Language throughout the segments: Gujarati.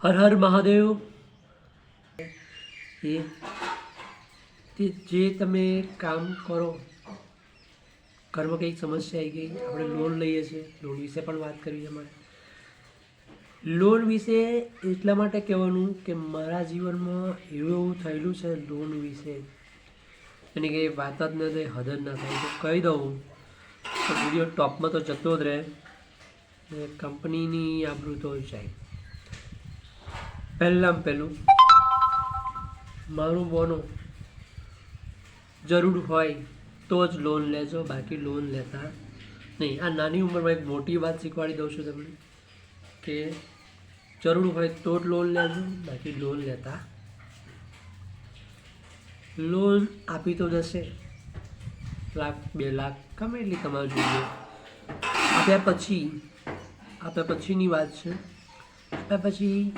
હર હર મહાદેવ. એ જે તમે કામ કરો ઘરમાં કંઈક સમસ્યા આવી ગઈ, આપણે લોન લઈએ છીએ. લોન વિશે પણ વાત કરવી છે મારે લોન વિશે એટલા માટે કહેવાનું કે મારા જીવનમાં એવું એવું થયેલું છે લોન વિશે. એની કંઈ વાત જ ન થાય, હદ જ ન થાય. તો કહી દઉં, તો વીડિયો ટોપમાં તો જતો જ રહે. કંપનીની આબરૂ તો જાય. પહેલાં પહેલું. મારું બોનું જરૂર હોય તો જ લોન લેજો, બાકી લોન લેતા નહીં. આ નાની ઉંમરમાં એક મોટી વાત શીખવાડી દઉં છું તમને કે જરૂર હોય તો જ લોન લેજો, બાકી લોન લેતા લોન આપી તો જશે. લાખ, બે લાખ, ગમે એટલી તમારે જોઈએ. આપ્યા પછી, આપ્યા પછીની વાત છે. આપ્યા પછી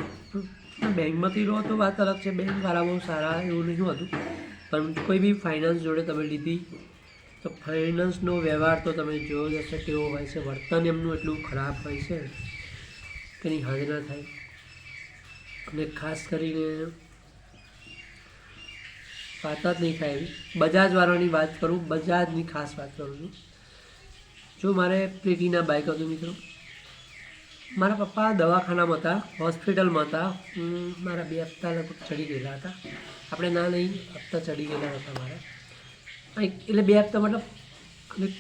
બેંકમાંથી લો તો વાત અલગ છે. બેંકવાળા બહુ સારા એવું નહીં હતું. પણ કોઈ બી ફાઇનાન્સ જોડે તમે લીધી, તો ફાઇનાન્સનો વ્યવહાર તો તમે જોયો જ હશે, કેવો હોય છે. વર્તન એમનું એટલું ખરાબ હોય છે, કે એની હદ ના થાય. અને ખાસ કરીને વાત જ નહીં થાય એવી. બજાજવાળાની વાત કરું, બજાજની ખાસ વાત કરું છું. જો મારે પ્રીતિના બાઇક હતું મિત્રો મારા પપ્પા દવાખાનામાં હતા, હોસ્પિટલમાં હતા. હું મારા બે હપ્તા લગભગ ચડી ગયેલા હતા. આપણે ના નહીં, હપ્તા ચડી ગયેલા હતા મારા. એટલે બે હપ્તા મતલબ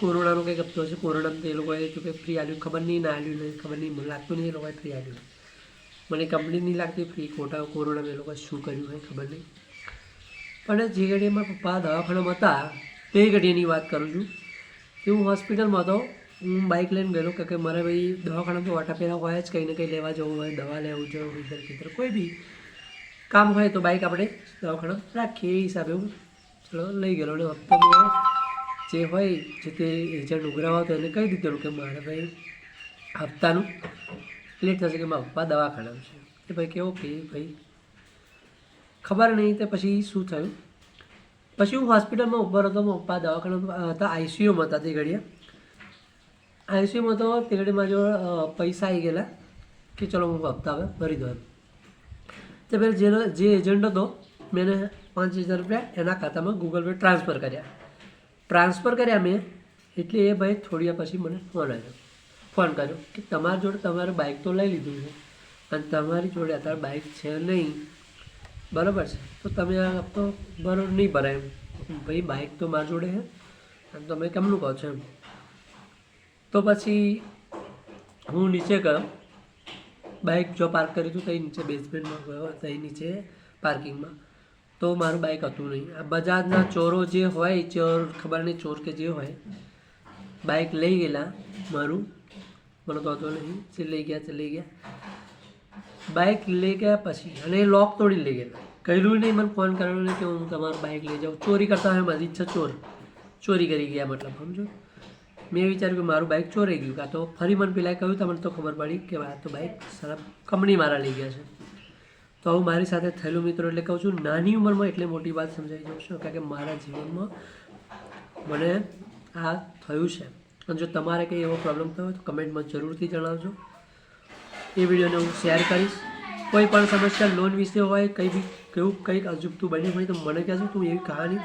કોરોનાનો કંઈક હપ્તો હશે. કોરોનામાં એ લોકોએ જો કે ફ્રી આલ્યું. ખબર નહીં, ના આલ્યું નહીં, ખબર નહીં. લાગતું નહીં એ લોકોએ ફ્રી આલ્યું. મને કંપની નહીં લાગતી ફ્રી ખોટા કોરોનામાં એ લોકોએ શું કર્યું હોય ખબર નહીં. પણ જે ઘડીએ મારા પપ્પા દવાખાનામાં હતા, તે ઘડીની વાત કરું છું કે હું હોસ્પિટલમાં હતો. હું બાઇક લઈને ગયેલો કે મારે ભાઈ દવાખાના તો વાટા પહેલાં હોય જ કંઈ ને કંઈ લેવા જવું હોય, દવા લેવું જવું ઇધર કિધર કોઈ બી કામ હોય તો બાઇક આપણે દવાખાના રાખીએ એ હિસાબે હું ચલો લઈ ગયેલો અને હપ્તો જે હોય જે તે એજન્ટ ઉઘરાવા હતો એને કહી દીધેલું કે મારે ભાઈ હપ્તાનું લેટ થશે કે મારા પપ્પા દવાખાના છે. એ ભાઈ કે ઓકે ભાઈ. ખબર નહીં તે પછી શું થયું? પછી હું હોસ્પિટલમાં ઊભો હતો પપ્પા દવાખાના હતા આઈસીયુમાં હતા તે ઘડીએ. આઈસીયુમાં તો ઘડી મારા જોડે પૈસા આવી ગયેલા કે ચલો હું હપ્તા હવે ભરી દો એમ. તે પહેલાં જે જે એજન્ટ હતો મેં એને પાંચ હજાર રૂપિયા એના ખાતામાં ગૂગલ પે ટ્રાન્સફર કર્યા. ટ્રાન્સફર કર્યા મેં, એટલે એ ભાઈ થોડી પછી મને ફોન આવ્યો. ફોન કર્યો કે તમારી જોડે તમારે બાઇક તો લઈ લીધું છે, અને તમારી જોડે અત્યારે બાઇક છે નહીં. બરાબર છે? તો તમે આ હપ્તો ભરો નહીં ભરાય એમ. ભાઈ બાઇક તો મારી જોડે છે, અને તમે કેમનું કહો છો એમ? તો પછી હું નીચે ગયો. બાઇક જો પાર્ક કર્યું હતું ત્યાં નીચે બેઝમેન્ટમાં ગયો ત્યાં નીચે પાર્કિંગમાં તો મારું બાઇક હતું નહીં. આ બજાજના ચોરો જે હોય ચોર ખબર નહીં, ચોર કે જે હોય બાઇક લઈ ગયેલા મારું. મને તો હતો નહીં. જે લઈ ગયા, તે લઈ ગયા. બાઇક લઈ ગયા પછી અને એ લોક તોડી લઈ ગયેલા. કહેલું નહીં, મને ફોન કર્યો નહીં કે હું તમારું બાઇક લઈ જાઉં. ચોરી કરતા હોય મારી ઈચ્છા ચોર. ચોરી કરી ગયા મતલબ, સમજો? મેં વિચાર્યું કે મારું બાઇક ચોરાઈ ગયું, કાં તો ફરી મને પેલા કહ્યું, તમને તો ખબર પડી કે આ તો બાઇક સારા કંપની મારા લઈ ગયા છે. તો આવું મારી સાથે થયેલું મિત્રો એટલે કહું છું, નાની ઉંમરમાં એટલે મોટી વાત સમજાવી દઉં છું, કારણ કે મારા જીવનમાં મને આ થયું છે. અને જો તમારે કંઈ એવો પ્રોબ્લેમ થયો હોય તો કમેન્ટમાં જરૂરથી જણાવજો. એ વિડીયોને હું શેર કરીશ. કોઈ પણ સમસ્યા લોન વિશે હોય, કંઈ બી, કેવું કંઈક અજુબતું બન્યું હોય તો મને કહેજો, તું એવી કહાની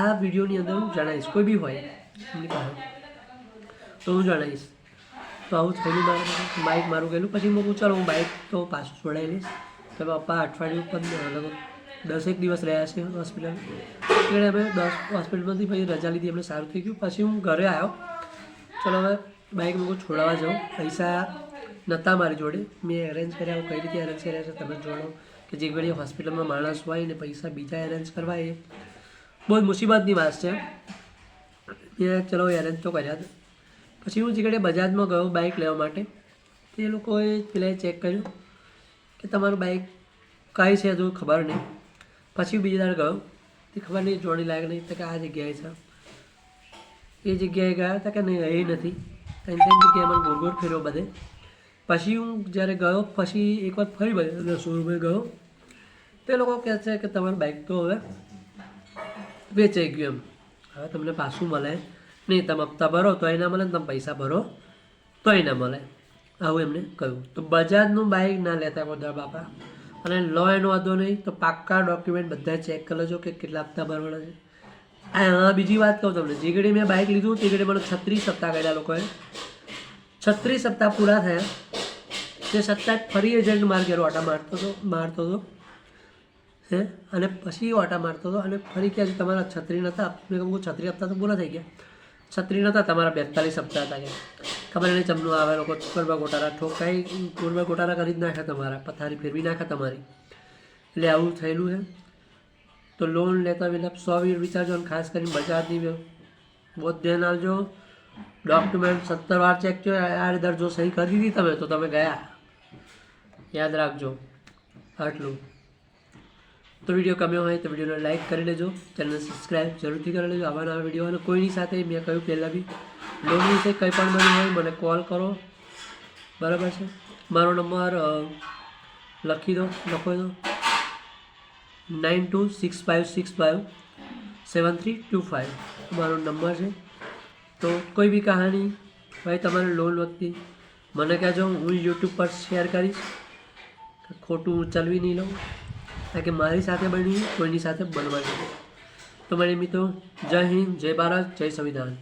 આ વિડીયોની અંદર હું જણાવીશ. કોઈ બી હોય, એમની કહાની. તો હું જણાવીશ તો આવું મારે બાઇક મારું ગયેલું. પછી મેં ચાલો હું બાઇક તો પાછું છોડાવી લઈશ. તો પપ્પા અઠવાડિયું પણ લગભગ દસેક દિવસ રહ્યા છે હોસ્પિટલ. એટલે અમે દસ હોસ્પિટલમાંથી પછી રજા લીધી, એમને સારું થઈ ગયું. પછી હું ઘરે આવ્યો. ચલો હવે બાઇક મૂકું, છોડાવવા જાઉં. પૈસા નહોતા મારી જોડે. મેં એરેન્જ કર્યા કઈ રીતે એરેન્જ કર્યા છે તમે જોડો કે જે ઘડી હોસ્પિટલમાં માણસ હોય ને પૈસા બીજા એરેન્જ કરવા એ બહુ મુસીબતની વાત છે. મેં ચલો એરેન્જ તો કર્યા પછી હું જે બજાજમાં ગયો બાઇક લેવા માટે. તે લોકોએ પેલા ચેક કર્યું કે તમારું બાઇક કઈ છે હજુ ખબર નહીં. પછી બીજી દાડ ગયો. તે ખબર નહીં જોડી લાયક નહીં. તો કે આ જગ્યાએ છે. એ જગ્યાએ ગયા હતા કે નહીં એ નથી. ત્રણ ત્રણ જગ્યાએ મને ગોળગોળ ફેર્યો બધે. પછી હું જ્યારે ગયો, પછી એક વાર ફરી બધે શોરૂમે ગયો. તે લોકો કહે છે કે તમારું બાઇક તો હવે વેચાઈ ગયું એમ. હવે તમને પાછું મળે. નહીં તમે હપ્તા ભરો તો એના મળે ને તમે પૈસા ભરો તોય ના મળે. આવું એમને કહ્યું. તો બજાજનું બાઇક ના લેતા બધા બાપા. અને લો એનો વાંધો નહીં, તો પાક્કા ડોક્યુમેન્ટ બધા ચેક કરી લેજો કે કેટલા હપ્તા ભરવાના છે. હા બીજી વાત કહું તમને. જે ઘડી મેં બાઇક લીધું, તે ઘડી મને છત્રીસ સપ્તાહ કર્યા લોકોએ. છત્રીસ સપ્તાહ પૂરા થયા. તે સત્તા ફરી એજન્ટ માર ઘેર ઓટા મારતો હતો મારતો હતો. હે? અને પછી ઓટા મારતો હતો અને ફરી ક્યાં છે, તમારા છત્રી નહોતા મેં કહું છત્રી હપ્તા તો પૂરા થઈ ગયા. છત્રી નહોતા, તમારા બેતાલીસ હપ્તા હતા કે ખબર નહીં ચમનું આવે લોકો કુરબા ગોટારા ઠોકાઈ પૂર્વ ગોટારા કરી જ નાખ્યા તમારા, પથારી ફેરવી નાખ્યા તમારી. એટલે આવું થયેલું છે. તો લોન લેતા પહેલાં સો વીર વિચારજો અને ખાસ કરીને બજાજની બહુ ધ્યાન આપજો. ડોક્યુમેન્ટ સત્તર વાર ચેક થયો યાર દર જો સહી કરી દીધી તમે, તો તમે ગયા. યાદ રાખજો. આટલું. તો વીડિયો ગમ્યો હોય તો વિડીયોને લાઈક કરી લેજો. ચેનલ સબસ્ક્રાઈબ જરૂરથી કરી લેજો. આવા નવા વીડિયો અને કોઈની સાથે મેં કહ્યું પહેલાં બી લોન વિશે કંઈ પણ બન્યું હોય મને કોલ કરો. બરાબર છે? મારો નંબર લખી દો, લખો દો nine two six five six five seven three two five મારો નંબર છે. તો કોઈ બી કહાની ભાઈ તમારે લોન વખતે, મને કહેજો. હું યુટ્યુબ પર શેર કરીશ. ખોટું ચલવી નહીં લઉં. કારણ કે મારી સાથે બની કોઈની સાથે બનવા નહીં. તો મારી મિત્રો, જય હિન્દ, જય ભારત, જય સંવિધાન.